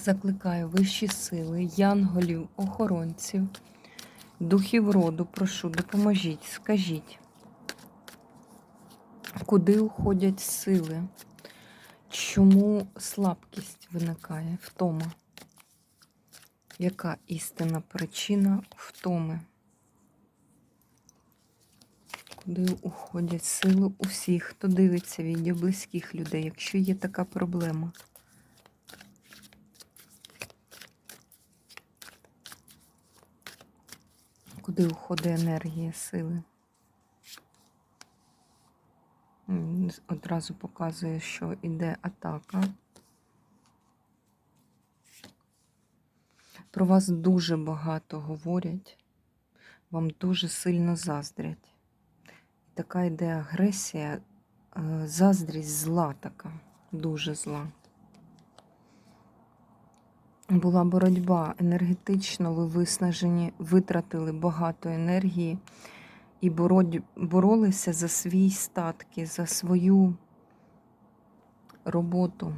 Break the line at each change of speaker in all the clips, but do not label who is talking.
Закликаю вищі сили, янголів, охоронців, духів роду, прошу, допоможіть, скажіть, куди уходять сили, чому слабкість виникає, втома? Яка істинна причина втоми? Куди уходять сили усіх, хто дивиться відео близьких людей, якщо є така проблема? Куди уходить енергія сили? Одразу показує, що йде атака. Про вас дуже багато говорять, вам дуже сильно заздрять. Така йде агресія, е, заздрість зла така, дуже зла. Була боротьба енергетично, ви виснажені, витратили багато енергії і боролися за свої статки, за свою роботу.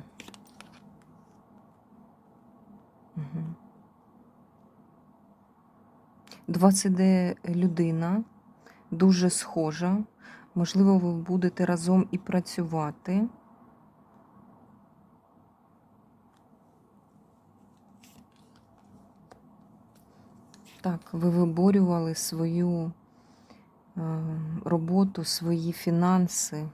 Угу. До вас іде людина, дуже схожа. Можливо, ви будете разом і працювати. Так, ви виборювали свою е, роботу, свої фінанси.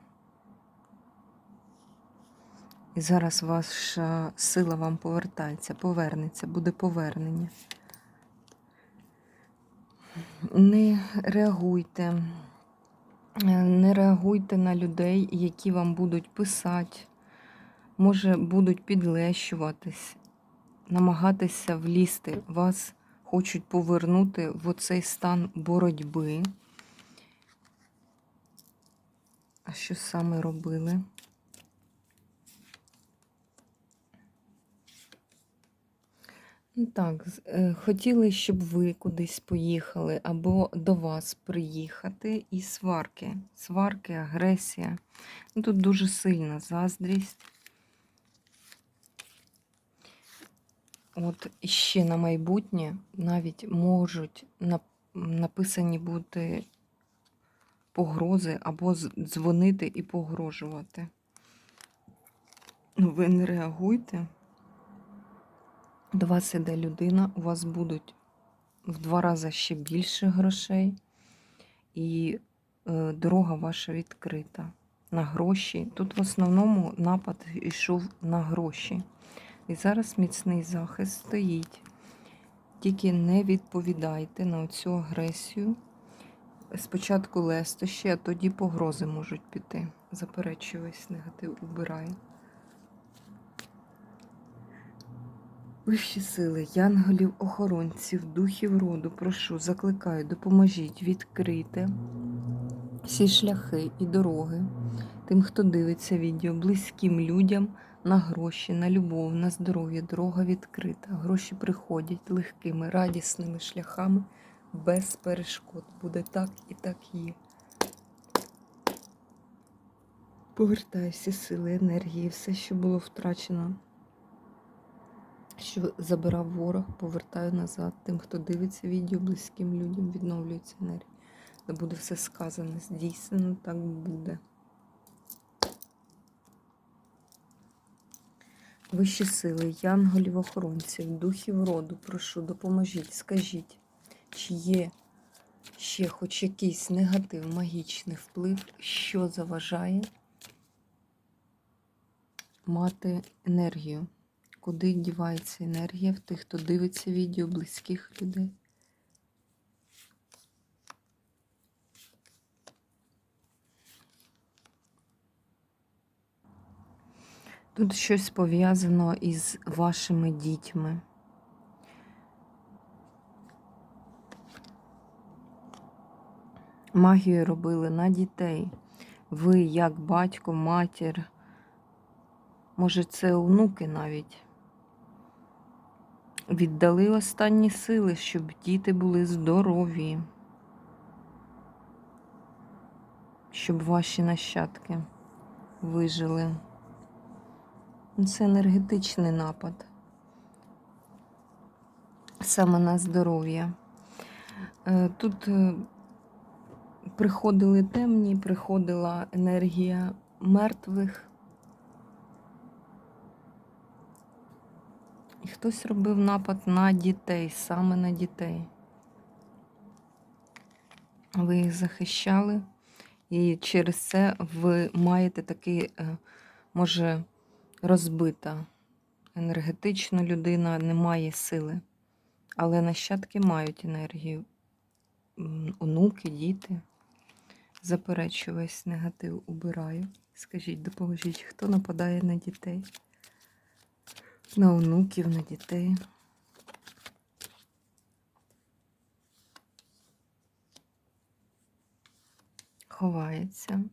І зараз ваша сила вам повертається, повернеться, буде повернення. Не реагуйте, е, не реагуйте на людей, які вам будуть писати, може, будуть підлещуватись, намагатися влізти. Вас хочуть повернути в оцей стан боротьби. А що саме робили? Ну Так, е, хотіли, щоб ви кудись поїхали, або до вас приїхати, і сварки. Сварки, агресія. Ну, Тут дуже сильна заздрість. От ще на майбутнє навіть можуть написані бути погрози або дзвонити і погрожувати. Ну, ви не реагуйте. До вас іде людина, у вас будуть в два рази ще більше грошей, і е, дорога ваша відкрита на гроші. Тут в основному напад йшов на гроші. І зараз міцний захист стоїть. Тільки не відповідайте на цю агресію. Спочатку лестощі, а тоді погрози можуть піти. Заперечую весь негатив, убираю. Вищі сили, янголів, охоронців, духів роду, прошу, закликаю, допоможіть відкрити всі шляхи і дороги тим, хто дивиться відео, близьким людям на гроші, на любов, на здоров'я. Дорога відкрита. Гроші приходять легкими, радісними шляхами, без перешкод. Буде так і так є. Повертаю всі сили, енергії, все, що було втрачено що забирав ворог, повертаю назад. Тим, хто дивиться відео, близьким людям відновлюється енергія. Де буде все сказане, здійснено, так буде. Вищі сили, янголів, охоронців, духів роду, прошу, допоможіть, скажіть, чи є ще хоч якийсь негатив, магічний вплив, що заважає мати енергію куди дівається енергія в тих, хто дивиться відео близьких людей. Тут щось пов'язано із вашими дітьми. Магію робили на дітей. Ви, як батько, матір, може, це онуки навіть. Віддали останні сили, щоб діти були здорові, щоб ваші нащадки вижили. Це енергетичний напад. Саме на здоров'я. Е, Тут е, приходили темні, приходила енергія мертвих. І хтось робив напад на дітей, саме на дітей. Ви їх захищали, і через це ви маєте такий, е, може, розбита енергетично людина, не має сили. Але нащадки мають енергію. Онуки, діти. Заперечую весь негатив, убираю. Скажіть, допоможіть, хто нападає на дітей? На онуків, на дітей. Ховається.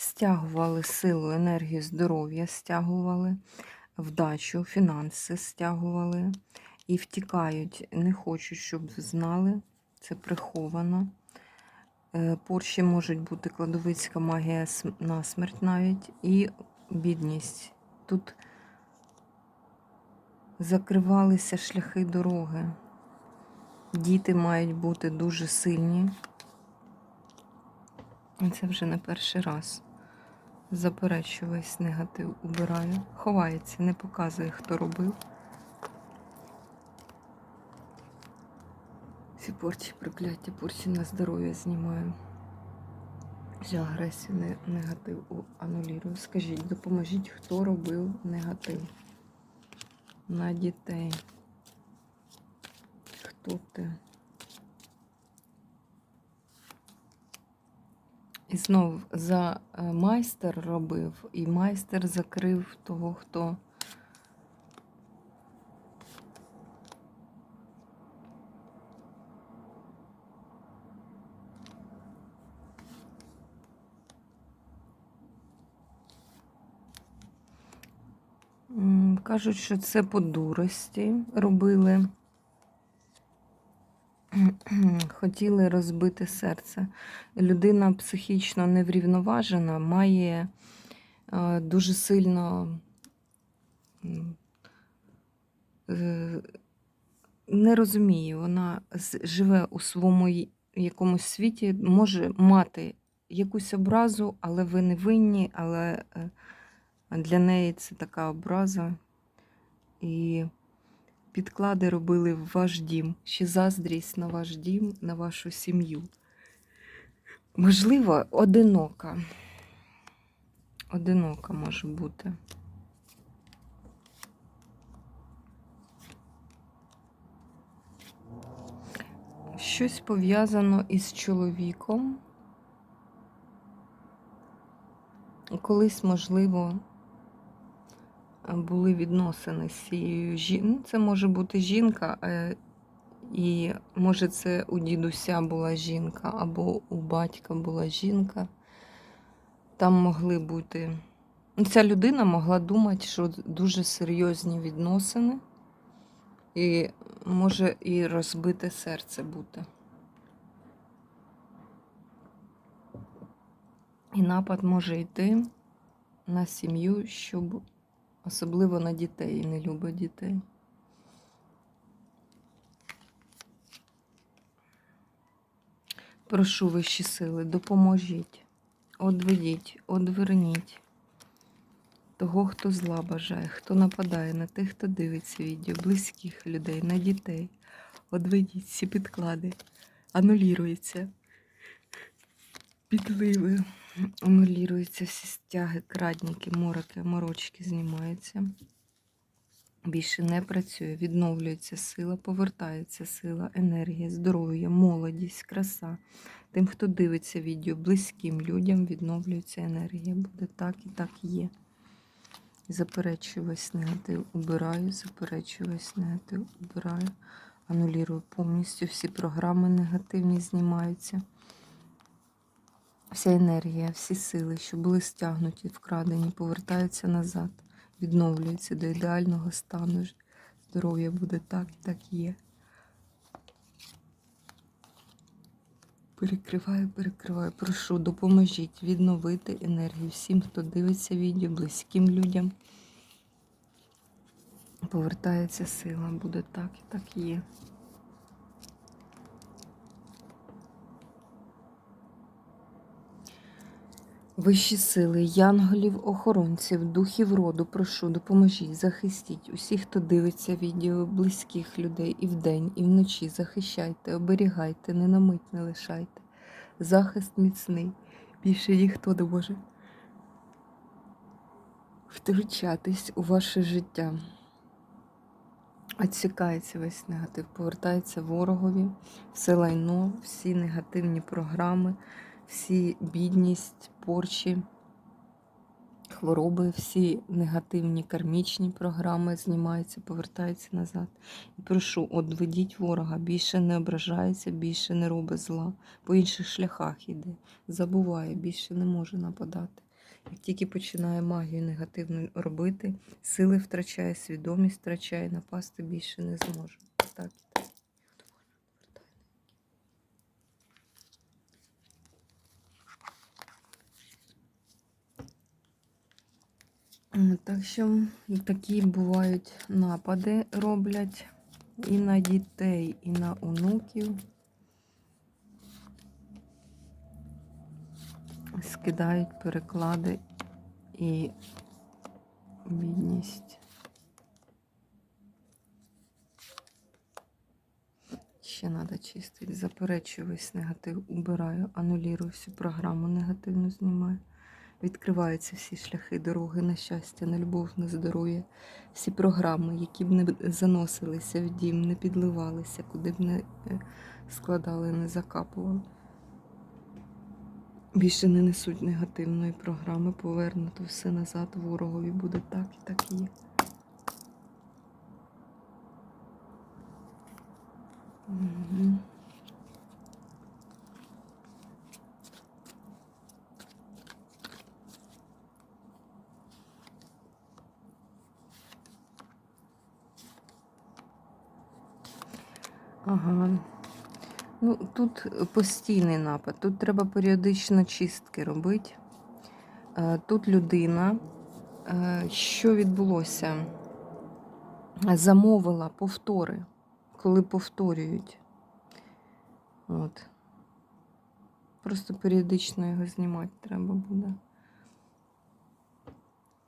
Стягували силу, енергію, здоров'я, стягували, вдачу, фінанси стягували і втікають. Не хочуть, щоб знали. Це приховано. Е, Порші можуть бути кладовицька магія на смерть навіть і бідність. Тут закривалися шляхи дороги. Діти мають бути дуже сильні. Це вже не перший раз. Заперечую весь негатив, убираю. Ховається, не показує, хто робив. Всі порчі, прокляття, порчі на здоров'я знімаю. Всю агресію, не- негатив анулірую. Скажіть, допоможіть, хто робив негатив на дітей. Хто ти? Знов за е, майстер робив, і майстер закрив того, хто. Кажуть, що це по дурості робили. Хотіли розбити серце. Людина психічно неврівноважена, має е, дуже сильно е, не розуміє, вона живе у своєму якомусь світі, може мати якусь образу, але ви не винні, але е, для неї це така образа. І підклади робили в ваш дім, ще заздрість на ваш дім, на вашу сім'ю. Можливо, одинока. Одинока може бути. Щось пов'язано із чоловіком. Колись, можливо, були відносини з цією жінкою. Це може бути жінка, е, і може це у дідуся була жінка, або у батька була жінка. Там могли бути. ну, Ця людина могла думати, що дуже серйозні відносини, і може і розбите серце бути. І напад може йти на сім'ю, щоб особливо на дітей не любить дітей. Прошу вищі сили, допоможіть, одведіть, одверніть того, хто зла бажає, хто нападає на тих, хто дивиться відео, близьких людей, на дітей. Одведіть всі підклади, анулюється. Підливи, анулюються всі стяги, крадніки, мороки, морочки знімаються. Більше не працює, відновлюється сила, повертається сила, енергія, здоров'я, молодість, краса. Тим, хто дивиться відео, близьким людям відновлюється енергія. Буде так і так є. Заперечую весь негатив, убираю, заперечую весь негатив, убираю, анулірую повністю всі програми негативні знімаються. Вся енергія, всі сили, що були стягнуті, вкрадені, повертаються назад, відновлюються до ідеального стану. Здоров'я буде так і так є. Перекриваю, перекриваю. Прошу, допоможіть відновити енергію всім, хто дивиться відео, близьким людям. Повертається сила, буде так і так є. Вищі сили, янголів, охоронців, духів роду, прошу, допоможіть, захистіть усіх, хто дивиться відео, близьких людей і вдень, і вночі. Захищайте, оберігайте, не на не лишайте. Захист міцний. Більше ніхто не може втручатись у ваше життя. Відсікається весь негатив, повертається ворогові, все лайно, всі негативні програми, всі бідність, порчі, хвороби, всі негативні кармічні програми знімаються, повертаються назад. І прошу, одведіть ворога, більше не ображається, більше не робить зла, по інших шляхах іде, забуває, більше не може нападати. Як тільки починає магію негативну робити, сили втрачає, свідомість втрачає, напасти більше не зможе. Так, так. Що такі бувають напади роблять і на дітей, і на онуків. Скидають переклади і бідність. Ще треба чистити. Заперечую весь негатив, убираю, анулірую всю програму негативну знімаю. Відкриваються всі шляхи, дороги на щастя, на любов, на здоров'я, всі програми, які б не заносилися в дім, не підливалися, куди б не е, складали, не закапували. Більше не несуть негативної програми, повернуто все назад ворогові буде так і так і є. Мгм. Ага. Ну, тут постійний напад, тут треба періодично чистки робити. Е, Тут людина, е, що відбулося? Замовила повтори, коли повторюють. От. Просто періодично його знімати треба буде.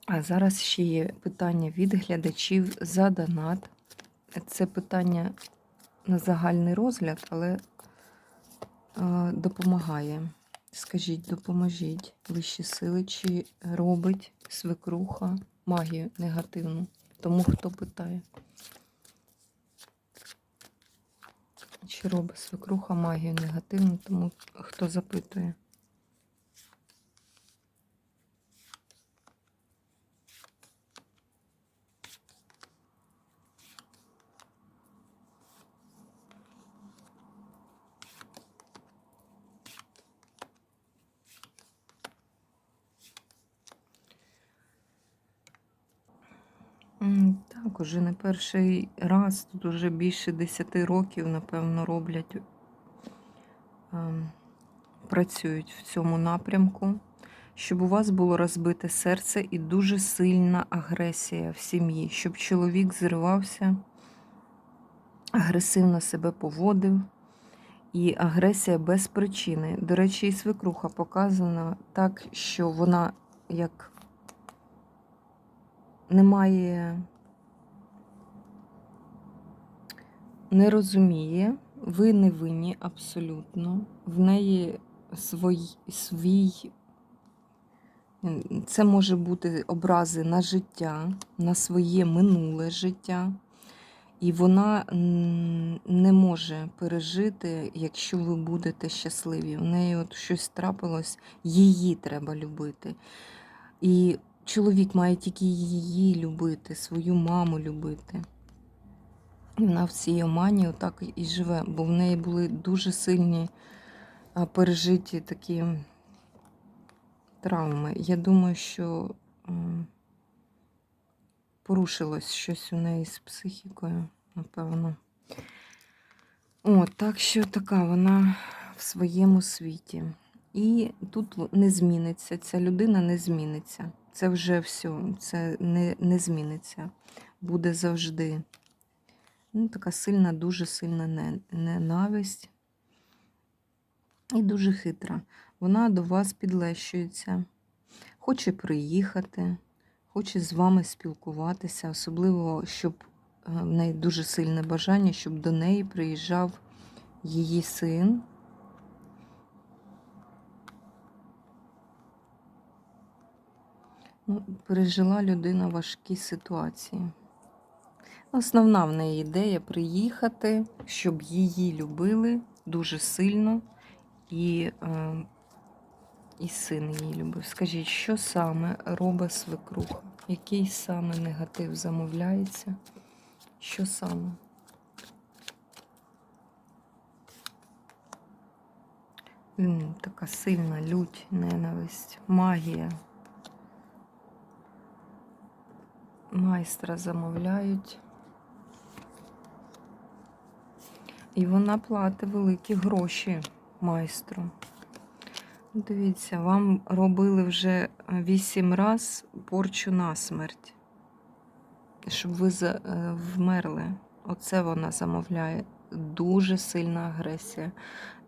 А зараз ще є питання від глядачів за донат. Це питання на загальний розгляд, але е, допомагає. Скажіть, допоможіть вищі сили, чи робить свекруха магію негативну? Тому хто питає. Чи робить свекруха магію негативну, тому хто запитує. М, Так, уже не перший раз, тут уже більше 10 років, напевно, роблять, ем, працюють в цьому напрямку, щоб у вас було розбите серце і дуже сильна агресія в сім'ї, щоб чоловік зривався, агресивно себе поводив. І агресія без причини. До речі, і свекруха показана так, що вона як немає, не розуміє, ви не винні абсолютно. В неї свій, свій, це може бути образи на життя, на своє минуле життя. І вона не може пережити, якщо ви будете щасливі. У неї от щось трапилось, її треба любити. І чоловік має тільки її любити, свою маму любити. Вона в цій омані отак і живе, бо в неї були дуже сильні пережиті такі травми. Я думаю, що порушилось щось у неї з психікою, напевно. О, так що така вона в своєму світі. І тут не зміниться, ця людина не зміниться. Це вже все, це не, не зміниться. Буде завжди. Ну, така сильна, дуже сильна ненависть. І дуже хитра. Вона до вас підлещується, хоче приїхати, хоче з вами спілкуватися, особливо, щоб е, в неї дуже сильне бажання, щоб до неї приїжджав її син. Ну, пережила людина важкі ситуації. Основна в неї ідея приїхати, щоб її любили дуже сильно, і, е, і син її любив. Скажіть, що саме робить свекруха? Який саме негатив замовляється? Що саме? Така сильна лють, ненависть, магія. Майстра замовляють. І вона платить великі гроші майстру. Дивіться, вам робили вже вісім раз порчу на смерть, щоб ви е, вмерли. Оце вона замовляє. Дуже сильна агресія.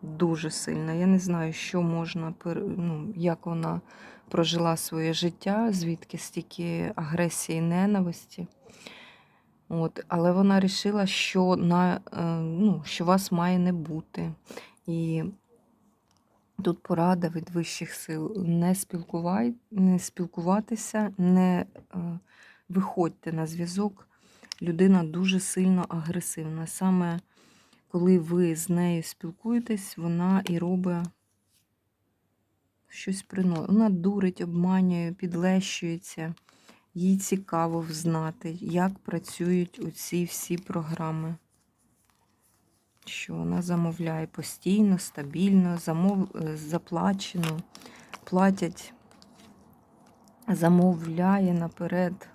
Дуже сильна. Я не знаю, що можна ну, як вона прожила своє життя, звідки стільки агресії і ненависті. От, але вона вирішила, що, на, е, ну, що вас має не бути. І тут порада від вищих сил: не, спілкувай, не спілкуватися, не е, виходьте на зв'язок. Людина дуже сильно агресивна. Саме коли ви з нею спілкуєтесь, вона і робить щось приносить. Вона дурить, обманює, підлещується. Їй цікаво взнати, як працюють оці всі програми. Що вона замовляє постійно, стабільно, замов... е, заплачено, платять, замовляє наперед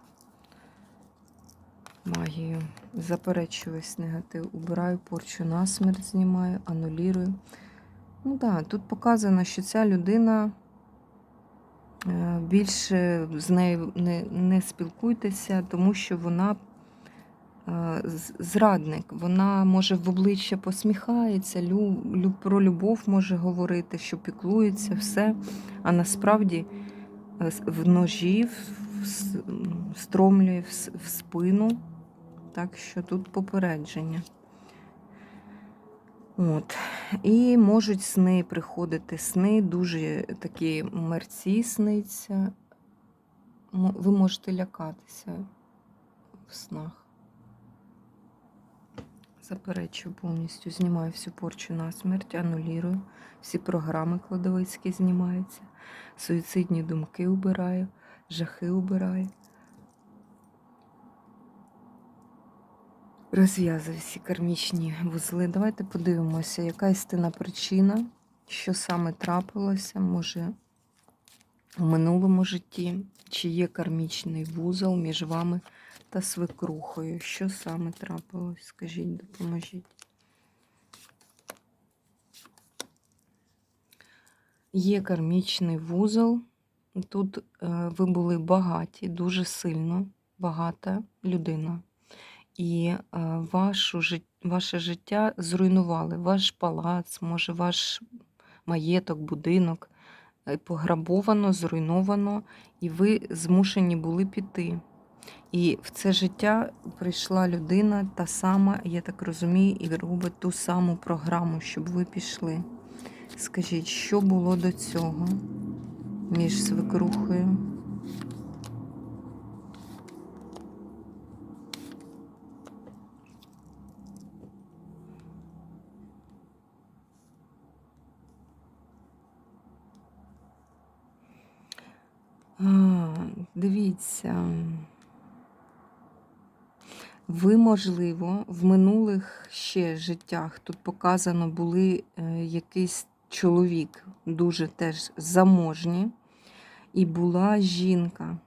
магію. Заперечую весь негатив. Убираю порчу насмерть, знімаю, анулірую. Ну так, да, тут показано, що ця людина більше з нею не, не спілкуйтеся, тому що вона е, зрадник. Вона може в обличчя посміхається, лю, лю, про любов може говорити, що піклується, все. А насправді е, в ножі в- в стромлює в, в спину. Так що тут попередження. От. І можуть сни приходити. Сни дуже такі мерці сниться. Ви можете лякатися в снах. Заперечую повністю, знімаю всю порчу на смерть, анулірую. Всі програми кладовицькі знімаються. Суїцидні думки убираю, жахи убираю. Розв'язую всі кармічні вузли. Давайте подивимося, яка істинна причина, що саме трапилося, може у минулому житті, чи є кармічний вузол між вами та свекрухою. Що саме трапилось? Скажіть, допоможіть. Є кармічний вузол. Тут е, ви були багаті, дуже сильно багата людина. І вашу, ваше життя зруйнували. Ваш палац, може, ваш маєток, будинок е, пограбовано, зруйновано, і ви змушені були піти. І в це життя прийшла людина, та сама, я так розумію, і робить ту саму програму, щоб ви пішли. Скажіть, що було до цього між свекрухою? А, дивіться. Ви, можливо, в минулих ще життях тут показано були е, якийсь чоловік, дуже теж заможні, І була жінка.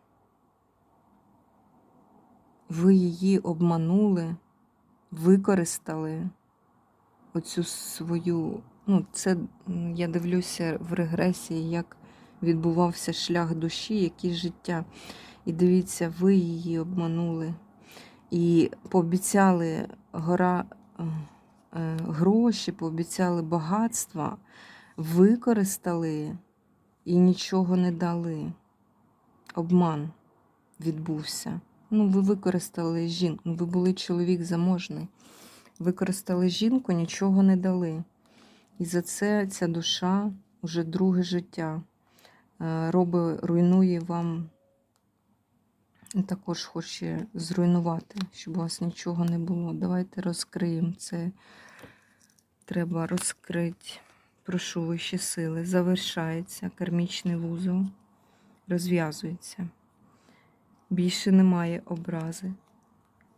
Ви її обманули, використали оцю свою. Ну, це я дивлюся в регресії, як відбувався шлях душі, які життя. І дивіться, ви її обманули. І пообіцяли гора, е, е, гроші, пообіцяли багатства, використали і нічого не дали. Обман відбувся. Ну, ви використали жінку, ну, ви були чоловік заможний. Використали жінку, нічого не дали. І за це ця душа уже друге життя е, робить, руйнує вам, також хоче зруйнувати, щоб у вас нічого не було. Давайте розкриємо це. Треба розкрити. Прошу вищі сили. Завершається кармічний вузол, розв'язується. Більше немає образи.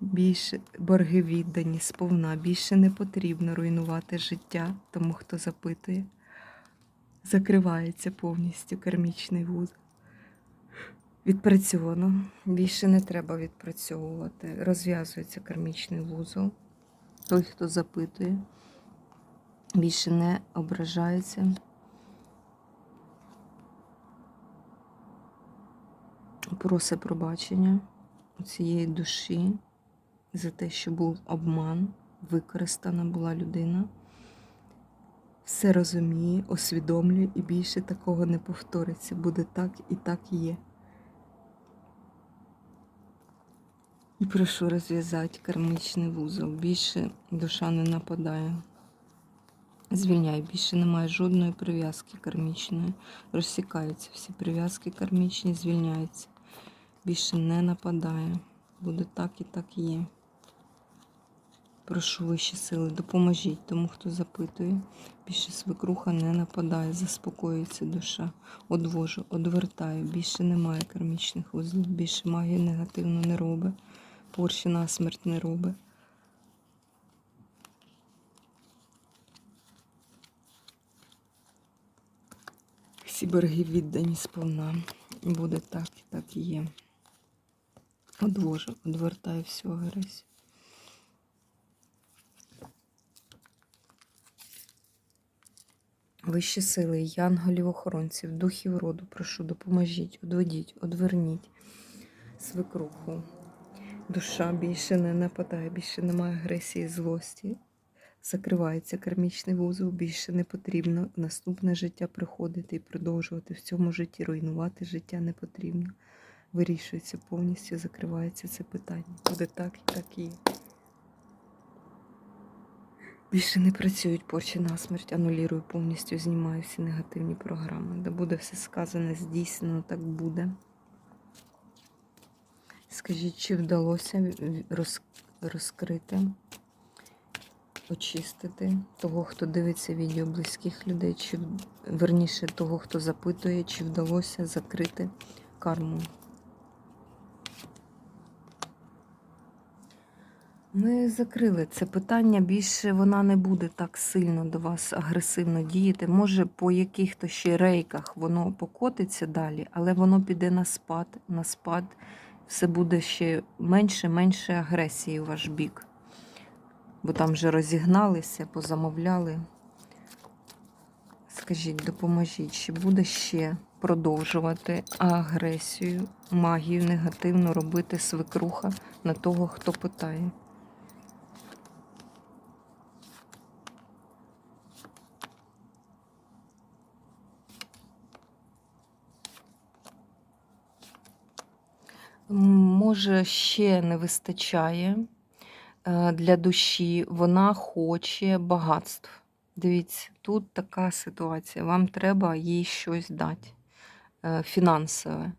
Більше борги віддані сповна, більше не потрібно руйнувати життя тому, хто запитує. Закривається повністю кармічний вузол. Відпрацьовано. Більше не треба відпрацьовувати. Розв'язується кармічний вузол. Той, хто запитує, більше не ображається. Просить пробачення у цієї душі за те, що був обман, використана була людина. Все розуміє, усвідомлює і більше такого не повториться. Буде так і так є. І прошу розв'язати кармічний вузол. Більше душа не нападає. Звільняй, більше немає жодної прив'язки кармічної. Розсікаються всі прив'язки кармічні, звільняються. Більше не нападає. Буде так і так є. Прошу вищі сили, допоможіть тому, хто запитує. Більше свекруха не нападає, заспокоюється душа. Одвожу, одвертаю. Більше немає кармічних вузлів, більше магія негативно не робить. Порші на смерть не робить. Всі борги віддані сповна. Буде так і так і є. Одвожу, одвертаю всю агресію. Вищі сили, янголів охоронців, духів роду, прошу, допоможіть, одведіть, одверніть свекруху. Душа більше не нападає, більше немає агресії, злості. Закривається кармічний вузол, більше не потрібно в наступне життя приходити і продовжувати в цьому житті, руйнувати життя не потрібно. Вирішується повністю, закривається це питання. Буде так і так і. Більше не працюють порчі на смерть, анулірую повністю, знімаю всі негативні програми. Де буде все сказане, здійснено, так буде. Скажіть, чи вдалося роз- розкрити, очистити того, хто дивиться відео близьких людей, чи верніше того, хто запитує, чи вдалося закрити карму. Ми закрили це питання. Більше вона не буде так сильно до вас агресивно діяти. Може, по яких-то ще рейках воно покотиться далі, але воно піде на спад, на спад. Все буде ще менше, менше агресії у ваш бік. Бо там вже розігналися, позамовляли. Скажіть, допоможіть, чи буде ще продовжувати агресію, магію негативно робити свекруха на того, хто питає? Може, ще не вистачає е, для душі, вона хоче багатств. Дивіться, тут така ситуація. Вам треба їй щось дати е, фінансове,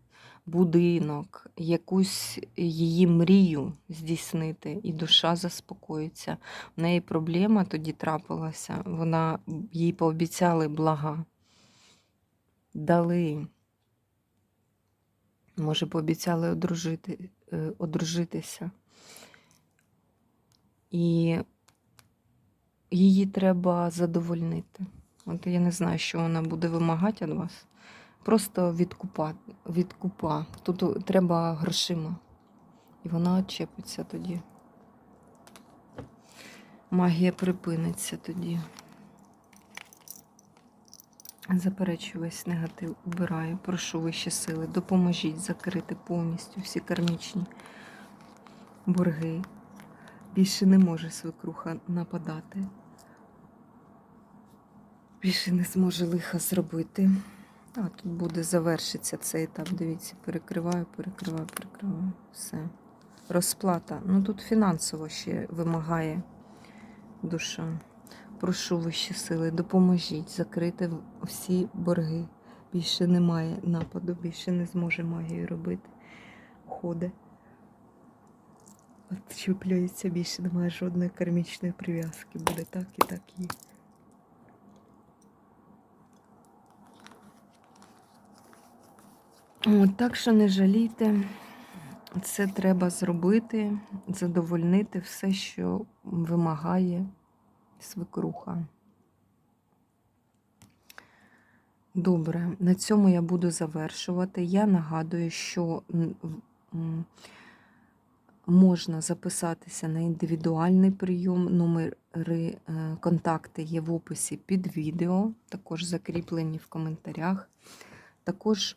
будинок, якусь її мрію здійснити, і душа заспокоїться. В неї проблема тоді трапилася. Вона їй пообіцяли блага, дали. Може, пообіцяли одружити, е, одружитися. І її треба задовольнити. От я не знаю, що вона буде вимагати від вас. просто відкупа, відкупа. Тут треба грошима. І вона чепиться тоді. Магія припиниться тоді. Заперечую весь негатив, убираю, прошу вищі сили, допоможіть закрити повністю всі кармічні борги. Більше не може свекруха нападати. Більше не зможе лиха зробити. А тут буде завершиться цей етап. Дивіться, перекриваю, перекриваю, перекриваю. Все. Розплата. Ну тут фінансово ще вимагає душа. Прошу вищі сили, допоможіть закрити всі борги. Більше немає нападу, більше не зможе магію робити. Ходи. От чіпляється, більше немає жодної кармічної прив'язки. Буде так і так. От, так що не жалійте. Це треба зробити, задовольнити все, що вимагає свекруха. Добре, на цьому я буду завершувати. Я нагадую, що можна записатися на індивідуальний прийом. Номери е, контакти є в описі під відео, також закріплені в коментарях. Також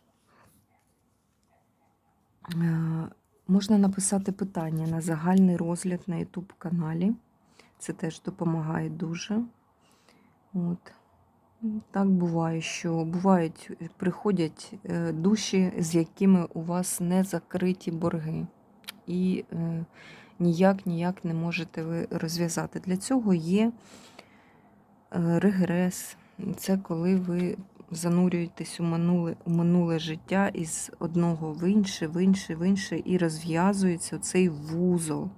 е, можна написати питання на загальний розгляд на YouTube каналі. Це теж допомагає дуже. От. Так буває, що бувають, е, приходять е, душі, з якими у вас не закриті борги. І е, ніяк ніяк не можете ви розв'язати. Для цього є е, регрес. Це коли ви занурюєтесь у минуле, у минуле життя із одного в інше, в інше, в інше, і розв'язується цей вузол.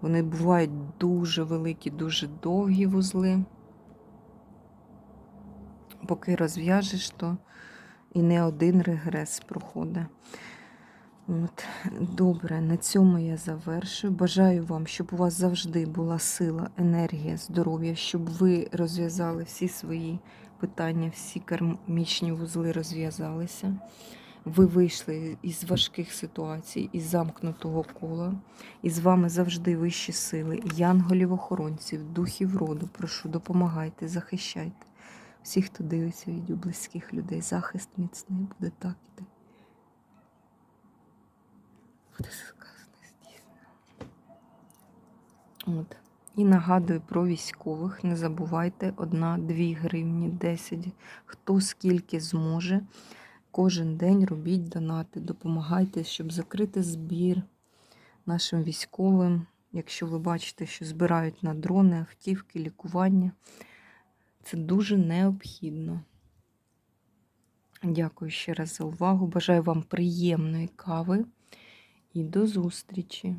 Вони бувають дуже великі, дуже довгі вузли. Поки розв'яжеш, то і не один регрес проходить. От, добре, на цьому я завершую. Бажаю вам, щоб у вас завжди була сила, енергія, здоров'я, щоб ви розв'язали всі свої питання, всі кармічні вузли розв'язалися. Ви вийшли із важких ситуацій, із замкнутого кола. І з вами завжди вищі сили, янголів-охоронців, духів роду. Прошу, допомагайте, захищайте. Всіх, хто дивиться відео близьких людей, захист міцний буде так іти. Буде сказано здійснено. От. І нагадую про військових. Не забувайте, одна-дві гривні, 10, хто скільки зможе. Кожен день робіть донати, допомагайте, щоб закрити збір нашим військовим. Якщо ви бачите, що збирають на дрони, автівки, лікування, це дуже необхідно. Дякую ще раз за увагу. Бажаю вам приємної кави і до зустрічі!